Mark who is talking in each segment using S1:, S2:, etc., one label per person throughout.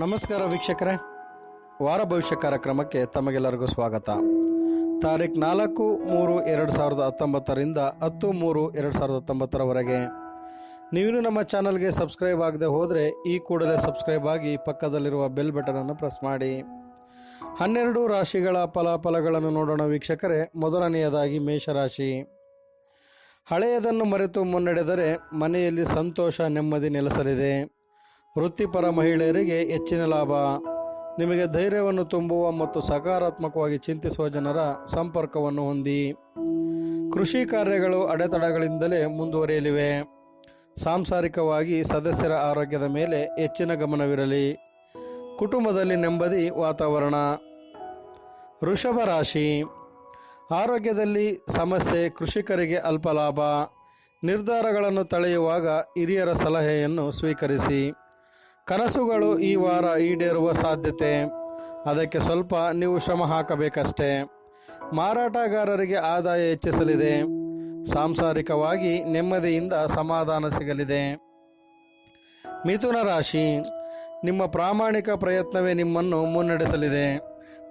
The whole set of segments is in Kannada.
S1: ನಮಸ್ಕಾರ ವೀಕ್ಷಕರೇ. ವಾರ ಭವಿಷ್ಯ ಕಾರ್ಯಕ್ರಮಕ್ಕೆ ತಮಗೆಲ್ಲರಿಗೂ ಸ್ವಾಗತ. ತಾರೀಖು ನಾಲ್ಕು ಮೂರು ಎರಡು ಸಾವಿರದ ಹತ್ತೊಂಬತ್ತರಿಂದ ಹತ್ತು ಮೂರು ಎರಡು ಸಾವಿರದ ಹತ್ತೊಂಬತ್ತರವರೆಗೆ. ನೀವು ನಮ್ಮ ಚಾನಲ್ಗೆ ಸಬ್ಸ್ಕ್ರೈಬ್ ಆಗದೆ ಹೋದರೆ ಈ ಕೂಡಲೇ ಸಬ್ಸ್ಕ್ರೈಬ್ ಆಗಿ ಪಕ್ಕದಲ್ಲಿರುವ ಬೆಲ್ ಬಟನನ್ನು ಪ್ರೆಸ್ ಮಾಡಿ. ಹನ್ನೆರಡು ರಾಶಿಗಳ ಫಲಾಫಲಗಳನ್ನು ನೋಡೋಣ ವೀಕ್ಷಕರೇ. ಮೊದಲನೆಯದಾಗಿ ಮೇಷರಾಶಿ. ಹಳೆಯದನ್ನು ಮರೆತು ಮುನ್ನಡೆದರೆ ಮನೆಯಲ್ಲಿ ಸಂತೋಷ ನೆಮ್ಮದಿ ನೆಲೆಸಲಿದೆ. ವೃತ್ತಿಪರ ಮಹಿಳೆಯರಿಗೆ ಹೆಚ್ಚಿನ ಲಾಭ. ನಿಮಗೆ ಧೈರ್ಯವನ್ನು ತುಂಬುವ ಮತ್ತು ಸಕಾರಾತ್ಮಕವಾಗಿ ಚಿಂತಿಸುವ ಜನರ ಸಂಪರ್ಕವನ್ನು ಹೊಂದಿ. ಕೃಷಿ ಕಾರ್ಯಗಳು ಅಡೆತಡೆಗಳಿಂದಲೇ ಮುಂದುವರಿಯಲಿವೆ. ಸಾಂಸಾರಿಕವಾಗಿ ಸದಸ್ಯರ ಆರೋಗ್ಯದ ಮೇಲೆ ಹೆಚ್ಚಿನ ಗಮನವಿರಲಿ. ಕುಟುಂಬದಲ್ಲಿ ನೆಮ್ಮದಿ ವಾತಾವರಣ. ವೃಷಭ ರಾಶಿ. ಆರೋಗ್ಯದಲ್ಲಿ ಸಮಸ್ಯೆ, ಕೃಷಿಕರಿಗೆ ಅಲ್ಪ ಲಾಭ ನಿರ್ಧಾರಗಳನ್ನು ತಳೆಯುವಾಗ ಹಿರಿಯರ ಸಲಹೆಯನ್ನು ಸ್ವೀಕರಿಸಿ. ಕನಸುಗಳು ಈ ವಾರ ಈಡೇರುವ ಸಾಧ್ಯತೆ. ಅದಕ್ಕೆ ಸ್ವಲ್ಪ ನೀವು ಶ್ರಮ ಹಾಕಬೇಕಷ್ಟೆ. ಮಾರಾಟಗಾರರಿಗೆ ಆದಾಯ ಹೆಚ್ಚಿಸಲಿದೆ. ಸಾಂಸಾರಿಕವಾಗಿ ನೆಮ್ಮದಿಯಿಂದ ಸಮಾಧಾನ ಸಿಗಲಿದೆ. ಮಿಥುನ ರಾಶಿ. ನಿಮ್ಮ ಪ್ರಾಮಾಣಿಕ ಪ್ರಯತ್ನವೇ ನಿಮ್ಮನ್ನು ಮುನ್ನಡೆಸಲಿದೆ.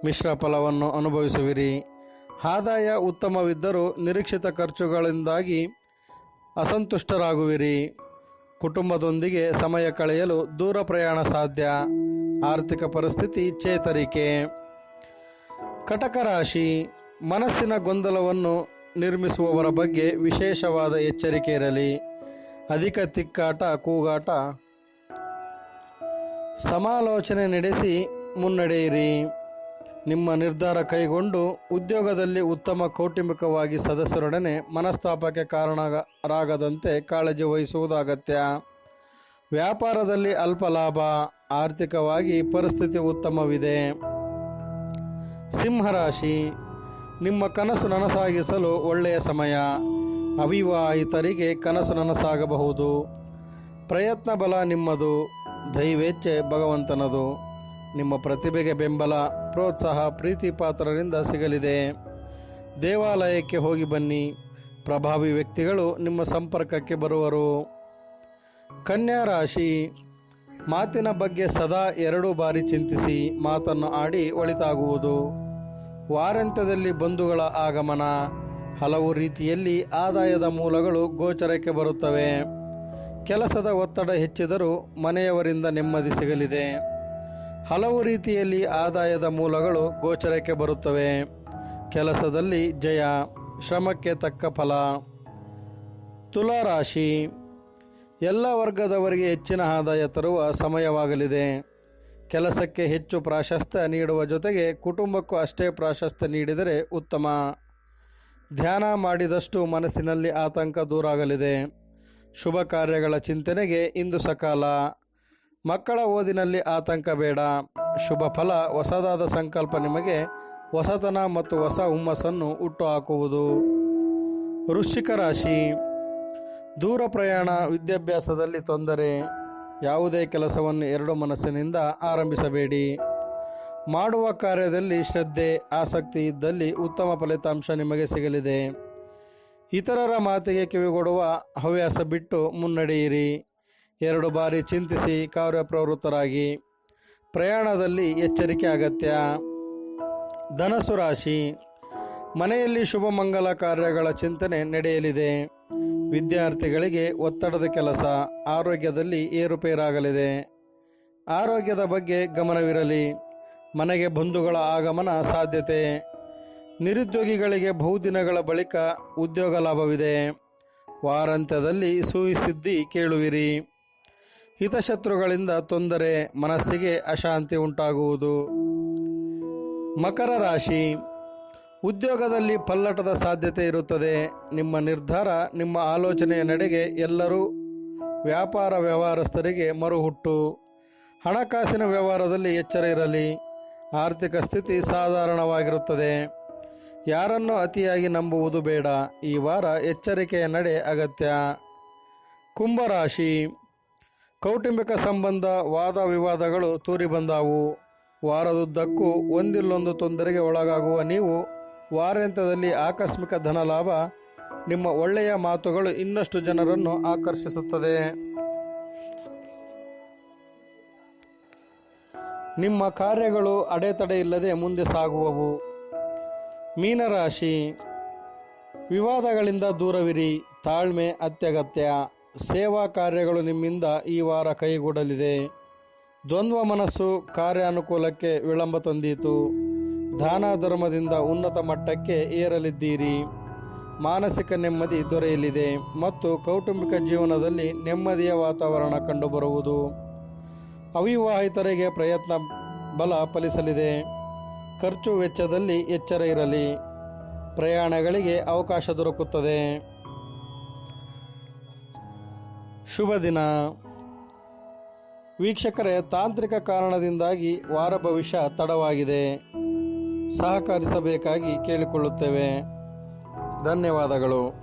S1: ಮಿಶ್ರ ಫಲವನ್ನು ಅನುಭವಿಸುವಿರಿ. ಆದಾಯ ಉತ್ತಮವಿದ್ದರೂ ನಿರೀಕ್ಷಿತ ಖರ್ಚುಗಳಿಂದಾಗಿ ಅಸಂತುಷ್ಟರಾಗುವಿರಿ. ಕುಟುಂಬದೊಂದಿಗೆ ಸಮಯ ಕಳೆಯಲು ದೂರ ಪ್ರಯಾಣ ಸಾಧ್ಯ. ಆರ್ಥಿಕ ಪರಿಸ್ಥಿತಿ ಚೇತರಿಕೆ. ಕಟಕ ರಾಶಿ ಮನಸ್ಸಿನ ಗೊಂದಲವನ್ನು ನಿರ್ಮಿಸುವವರ ಬಗ್ಗೆ ವಿಶೇಷವಾದ ಎಚ್ಚರಿಕೆ ಇರಲಿ. ಅಧಿಕ ತಿಕ್ಕಾಟ, ಕೂಗಾಟ. ಸಮಾಲೋಚನೆ ನಡೆಸಿ ಮುನ್ನಡೆಯಿರಿ. ನಿಮ್ಮ ನಿರ್ಧಾರ ಕೈಗೊಂಡು ಉದ್ಯೋಗದಲ್ಲಿ ಉತ್ತಮ ಕೌಟುಂಬಿಕವಾಗಿ ಸದಸ್ಯರೊಡನೆ ಮನಸ್ತಾಪಕ್ಕೆ ಕಾರಣರಾಗದಂತೆ ಕಾಳಜಿ ವಹಿಸುವುದು ಅಗತ್ಯ ವ್ಯಾಪಾರದಲ್ಲಿ ಅಲ್ಪ ಲಾಭ, ಆರ್ಥಿಕವಾಗಿ ಪರಿಸ್ಥಿತಿ ಉತ್ತಮವಿದೆ. ಸಿಂಹರಾಶಿ, ನಿಮ್ಮ ಕನಸು ನನಸಾಗಿಸಲು ಒಳ್ಳೆಯ ಸಮಯ. ಅವಿವಾಹಿತರಿಗೆ ಕನಸು ನನಸಾಗಬಹುದು. ಪ್ರಯತ್ನ ಬಲ ನಿಮ್ಮದು, ದೈವೇಚ್ಛೆ ಭಗವಂತನದು. ನಿಮ್ಮ ಪ್ರತಿಭೆಗೆ ಬೆಂಬಲ, ಪ್ರೋತ್ಸಾಹ, ಪ್ರೀತಿ ಪಾತ್ರರಿಂದ ಸಿಗಲಿದೆ. ದೇವಾಲಯಕ್ಕೆ ಹೋಗಿ ಬನ್ನಿ. ಪ್ರಭಾವಿ ವ್ಯಕ್ತಿಗಳು ನಿಮ್ಮ ಸಂಪರ್ಕಕ್ಕೆ ಬರುವರು. ಕನ್ಯಾ ರಾಶಿ, ಮಾತಿನ ಬಗ್ಗೆ ಸದಾ ಎರಡು ಬಾರಿ ಚಿಂತಿಸಿ ಮಾತನ್ನು ಆಡಿ ಒಳಿತಾಗುವುದು. ವಾರಾಂತ್ಯದಲ್ಲಿ ಬಂಧುಗಳ ಆಗಮನ, ಹಲವು ರೀತಿಯಲ್ಲಿ ಆದಾಯದ ಮೂಲಗಳು ಗೋಚರಕ್ಕೆ ಬರುತ್ತವೆ. ಕೆಲಸದ ಒತ್ತಡ ಹೆಚ್ಚಿದರೂ ಮನೆಯವರಿಂದ ನೆಮ್ಮದಿ ಸಿಗಲಿದೆ. ಹಲವು ರೀತಿಯಲ್ಲಿ ಆದಾಯದ ಮೂಲಗಳು ಗೋಚರಕ್ಕೆ ಬರುತ್ತವೆ. ಕೆಲಸದಲ್ಲಿ ಜಯ, ಶ್ರಮಕ್ಕೆ ತಕ್ಕ ಫಲ. ತುಲಾರಾಶಿ, ಎಲ್ಲ ವರ್ಗದವರಿಗೆ ಹೆಚ್ಚಿನ ಆದಾಯ ತರುವ ಸಮಯವಾಗಲಿದೆ. ಕೆಲಸಕ್ಕೆ ಹೆಚ್ಚು ಪ್ರಾಶಸ್ತ್ಯ ನೀಡುವ ಜೊತೆಗೆ ಕುಟುಂಬಕ್ಕೂ ಅಷ್ಟೇ ಪ್ರಾಶಸ್ತ್ಯ ನೀಡಿದರೆ ಉತ್ತಮ. ಧ್ಯಾನ ಮಾಡಿದಷ್ಟು ಮನಸ್ಸಿನಲ್ಲಿ ಆತಂಕ ದೂರಾಗಲಿದೆ. ಶುಭ ಕಾರ್ಯಗಳ ಚಿಂತನೆಗೆ ಇಂದು ಸಕಾಲ. ಮಕ್ಕಳ ಓದಿನಲ್ಲಿ ಆತಂಕ ಬೇಡ. ಶುಭ ಫಲ, ಹೊಸದಾದ ಸಂಕಲ್ಪ ನಿಮಗೆ. ಹೊಸತನ ಮತ್ತು ಹೊಸ ಹುಮ್ಮಸ್ಸನ್ನು ಹುಟ್ಟುಹಾಕುವುದು. ವೃಶ್ಚಿಕ ರಾಶಿ. ದೂರ ಪ್ರಯಾಣ, ವಿದ್ಯಾಭ್ಯಾಸದಲ್ಲಿ ತೊಂದರೆ. ಯಾವುದೇ ಕೆಲಸವನ್ನು ಎರಡು ಮನಸ್ಸಿನಿಂದ ಆರಂಭಿಸಬೇಡಿ. ಮಾಡುವ ಕಾರ್ಯದಲ್ಲಿ ಶ್ರದ್ಧೆ, ಆಸಕ್ತಿ ಇದ್ದಲ್ಲಿ ಉತ್ತಮ ಫಲಿತಾಂಶ ನಿಮಗೆ ಸಿಗಲಿದೆ. ಇತರರ ಮಾತಿಗೆ ಕಿವಿಗೊಡುವ ಹವ್ಯಾಸ ಬಿಟ್ಟು ಮುನ್ನಡೆಯಿರಿ. ಎರಡು ಬಾರಿ ಚಿಂತಿಸಿ ಕಾರ್ಯಪ್ರವೃತ್ತರಾಗಿ ಪ್ರಯಾಣದಲ್ಲಿ ಎಚ್ಚರಿಕೆ ಅಗತ್ಯ. ಧನಸ್ಸು ರಾಶಿ, ಮನೆಯಲ್ಲಿ ಶುಭ ಮಂಗಲ ಕಾರ್ಯಗಳ ಚಿಂತನೆ ನಡೆಯಲಿದೆ. ವಿದ್ಯಾರ್ಥಿಗಳಿಗೆ ಒತ್ತಡದ ಕೆಲಸ, ಆರೋಗ್ಯದಲ್ಲಿ ಏರುಪೇರಾಗಲಿದೆ. ಆರೋಗ್ಯದ ಬಗ್ಗೆ ಗಮನವಿರಲಿ. ಮನೆಗೆ ಬಂಧುಗಳ ಆಗಮನ ಸಾಧ್ಯತೆ. ನಿರುದ್ಯೋಗಿಗಳಿಗೆ ಬಹುದಿನಗಳ ಬಳಿಕ ಉದ್ಯೋಗ ಲಾಭವಿದೆ. ವಾರಾಂತ್ಯದಲ್ಲಿ ಸುಯಿಸಿದ್ದಿ ಕೇಳುವಿರಿ. ಹಿತಶತ್ರುಗಳಿಂದ ತೊಂದರೆ ಮನಸ್ಸಿಗೆ ಅಶಾಂತಿ ಉಂಟಾಗುವುದು. ಮಕರ ರಾಶಿ, ಉದ್ಯೋಗದಲ್ಲಿ ಪಲ್ಲಟದ ಸಾಧ್ಯತೆ ಇರುತ್ತದೆ. ನಿಮ್ಮ ನಿರ್ಧಾರ, ನಿಮ್ಮ ಆಲೋಚನೆಯ ನಡೆಗೆ ಎಲ್ಲರೂ ವ್ಯಾಪಾರ ವ್ಯವಹಾರಸ್ಥರಿಗೆ ಮರುಹುಟ್ಟು. ಹಣಕಾಸಿನ ವ್ಯವಹಾರದಲ್ಲಿ ಎಚ್ಚರ ಇರಲಿ. ಆರ್ಥಿಕ ಸ್ಥಿತಿ ಸಾಧಾರಣವಾಗಿರುತ್ತದೆ. ಯಾರನ್ನು ಅತಿಯಾಗಿ ನಂಬುವುದು ಬೇಡ. ಈ ವಾರ ಎಚ್ಚರಿಕೆಯ ನಡೆ ಅಗತ್ಯ. ಕುಂಭರಾಶಿ ಕೌಟುಂಬಿಕ ಸಂಬಂಧ, ವಾದ ವಿವಾದಗಳು ತೂರಿ ಬಂದಾವು. ವಾರದುದ್ದಕ್ಕೂ ಒಂದಿಲ್ಲೊಂದು ತೊಂದರೆಗೆ ಒಳಗಾಗುವ ನೀವು, ವಾರಾಂತ್ಯದಲ್ಲಿ ಆಕಸ್ಮಿಕ ಧನ ಲಾಭ ನಿಮ್ಮ ಒಳ್ಳೆಯ ಮಾತುಗಳು ಇನ್ನಷ್ಟು ಜನರನ್ನು ಆಕರ್ಷಿಸುತ್ತದೆ. ನಿಮ್ಮ ಕಾರ್ಯಗಳು ಅಡೆತಡೆ ಇಲ್ಲದೆ ಮುಂದೆ ಸಾಗುವವು. ಮೀನರಾಶಿ. ವಿವಾದಗಳಿಂದ ದೂರವಿರಿ. ತಾಳ್ಮೆ ಅತ್ಯಗತ್ಯ. ಸೇವಾ ಕಾರ್ಯಗಳು ನಿಮ್ಮಿಂದ ಈ ವಾರ ಕೈಗೂಡಲಿದೆ. ದ್ವಂದ್ವ ಮನಸ್ಸು ಕಾರ್ಯಾನುಕೂಲಕ್ಕೆ ವಿಳಂಬ ತಂದೀತು. ದಾನ ಧರ್ಮದಿಂದ ಉನ್ನತ ಮಟ್ಟಕ್ಕೆ ಏರಲಿದ್ದೀರಿ. ಮಾನಸಿಕ ನೆಮ್ಮದಿ ದೊರೆಯಲಿದೆ ಮತ್ತು ಕೌಟುಂಬಿಕ ಜೀವನದಲ್ಲಿ ನೆಮ್ಮದಿಯ ವಾತಾವರಣ ಕಂಡುಬರುವುದು. ಅವಿವಾಹಿತರಿಗೆ ಪ್ರಯತ್ನ ಬಲ ಫಲಿಸಲಿದೆ. ಖರ್ಚು ವೆಚ್ಚದಲ್ಲಿ ಎಚ್ಚರ ಇರಲಿ. ಪ್ರಯಾಣಗಳಿಗೆ ಅವಕಾಶ ದೊರಕುತ್ತದೆ. ಶುಭ ದಿನ. ವೀಕ್ಷಕರೇ ತಾಂತ್ರಿಕ ಕಾರಣದಿಂದಾಗಿ ವಾರ ಭವಿಷ್ಯ ತಡವಾಗಿದೆ. ಸಹಕರಿಸಬೇಕಾಗಿ ಕೇಳಿಕೊಳ್ಳುತ್ತೇವೆ. ಧನ್ಯವಾದಗಳು.